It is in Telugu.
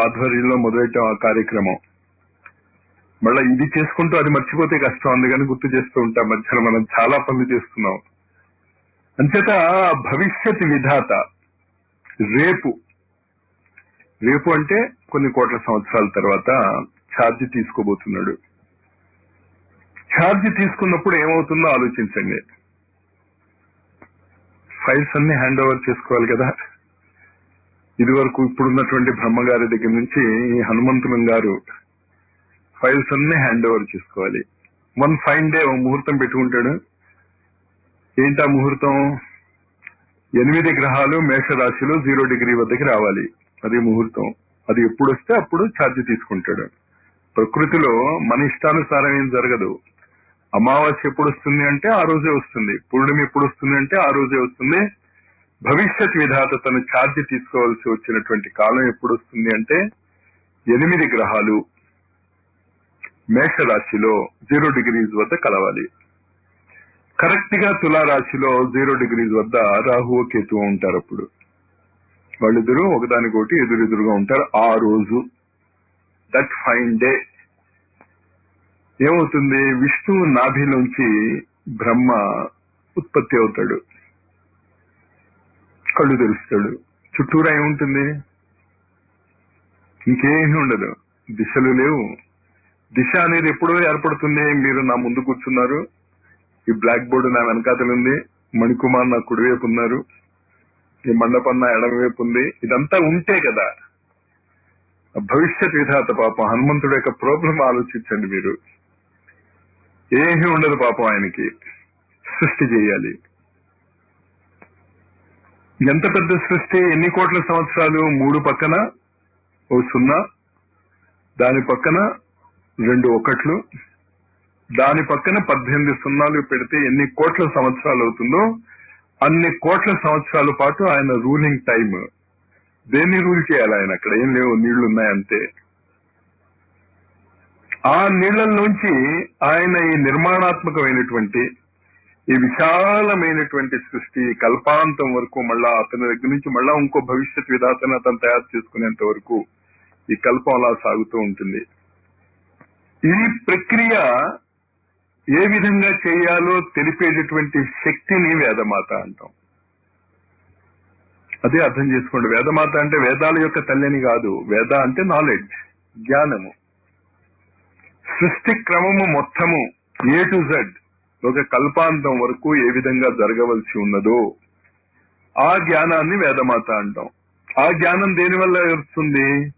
ఆధ్వర్యంలో మొదలెట్టాం ఆ కార్యక్రమం. మళ్ళీ ఇది చేసుకుంటూ అది మర్చిపోతే కష్టం. అందుకని గుర్తు చేస్తూ ఉంటాం మధ్యలో మనం చాలా పనులు చేస్తున్నాం. అంచేత భవిష్యత్ విధాత రేపు. రేపు అంటే కొన్ని కోట్ల సంవత్సరాల తర్వాత ఛార్జ్ తీసుకోబోతున్నాడు. ఛార్జ్ తీసుకున్నప్పుడు ఏమవుతుందో ఆలోచించండి. ఫైల్స్ అన్ని హ్యాండ్ ఓవర్ చేసుకోవాలి కదా. ఇది వరకు ఇప్పుడున్నటువంటి బ్రహ్మగారి దగ్గర నుంచి ఈ హనుమంతులం గారు ఫైల్స్ అన్ని హ్యాండ్ ఓవర్ చేసుకోవాలి. వన్ ఫైన్ డే ముహూర్తం పెట్టుకుంటాడు. ఏంటా ముహూర్తం? ఎనిమిది గ్రహాలు మేషరాశిలో జీరో డిగ్రీ వద్దకి రావాలి. అది ముహూర్తం. అది ఎప్పుడు వస్తే అప్పుడు ఛార్జ్ తీసుకుంటాడు. ప్రకృతిలో మన ఇష్టానుసారం ఏం జరగదు. అమావాస్య ఎప్పుడు వస్తుంది అంటే ఆ రోజే వస్తుంది. పూర్ణిమ ఎప్పుడు వస్తుంది అంటే ఆ రోజే వస్తుంది. భవిష్యత్ విధాత తను ఛార్జ్ తీసుకోవాల్సి వచ్చినటువంటి కాలం ఎప్పుడు వస్తుంది అంటే ఎనిమిది గ్రహాలు మేషరాశిలో జీరో డిగ్రీస్ వద్ద కలవాలి. కరెక్ట్గా తులారాశిలో జీరో డిగ్రీస్ వద్ద రాహు కేతువు ఉంటారు అప్పుడు. వాళ్ళిద్దరూ ఒకదానికొకటి ఎదురెదురుగా ఉంటారు ఆ రోజు. దట్ ఫైన్ డే ఏమవుతుంది? విష్ణువు నాభిలోంచి బ్రహ్మ ఉత్పత్తి అవుతాడు. కళ్ళు తెరుస్తాడు. చుట్టూరా ఏముంటుంది? ఇంకేమీ ఉండదు. దిశలు లేవు. దిశ అనేది ఎప్పుడో ఏర్పడుతుంది. మీరు నా ముందు కూర్చున్నారు. ఈ బ్లాక్ బోర్డు నా వెనకాతలు ఉంది. మణికుమార్ నా కుడివైపు ఉన్నారు ఈ మండపం నా ఎడమవైపు ఉంది. ఇదంతా ఉంటే కదా. భవిష్యత్ విధాత పాపం. హనుమంతుడు యొక్క ప్రాబ్లం ఆలోచించండి మీరు. ఏమీ ఉండదు పాపం ఆయనకి. సృష్టి చేయాలి. ఎంత పెద్ద సృష్టి? ఎన్ని కోట్ల సంవత్సరాలు? మూడు పక్కన ఓ సున్నా. దాని పక్కన రెండు ఒకట్లు. దాని పక్కన పద్దెనిమిది సున్నాలు పెడితే ఎన్ని కోట్ల సంవత్సరాలు అవుతుందో అన్ని కోట్ల సంవత్సరాల పాటు ఆయన రూలింగ్ టైం దేన్ని రూల్ చేయాలి ఆయన? అక్కడ ఏం లేవు నీళ్ళు ఉన్నాయంతే ఆ నీళ్ళలోంచి ఆయన ఈ నిర్మాణాత్మకమైనటువంటి ఈ విశాలమైనటువంటి సృష్టి కల్పాంతం వరకు మళ్ళా అతని దగ్గర నుంచి మళ్ళా ఇంకో భవిష్యత్ విధాతను అతను తయారు చేసుకునేంత వరకు ఈ కల్పం అలా సాగుతూ ఉంటుంది. ఈ ప్రక్రియ ఏ విధంగా చేయాలో తెలిపేటటువంటి శక్తిని వేదమాత అంటాం. అదే అర్థం చేసుకోండి. వేదమాత అంటే వేదాల యొక్క తల్లిని కాదు. వేద అంటే నాలెడ్జ్ జ్ఞానము. సృష్టి క్రమము మొత్తము ఏ టు జెడ్ ఒక కల్పాంతం వరకు ఏ విధంగా జరగవలసి ఉన్నదో ఆ జ్ఞానాన్ని వేదమాత అంటాం. ఆ జ్ఞానం దేని వల్ల వస్తుంది?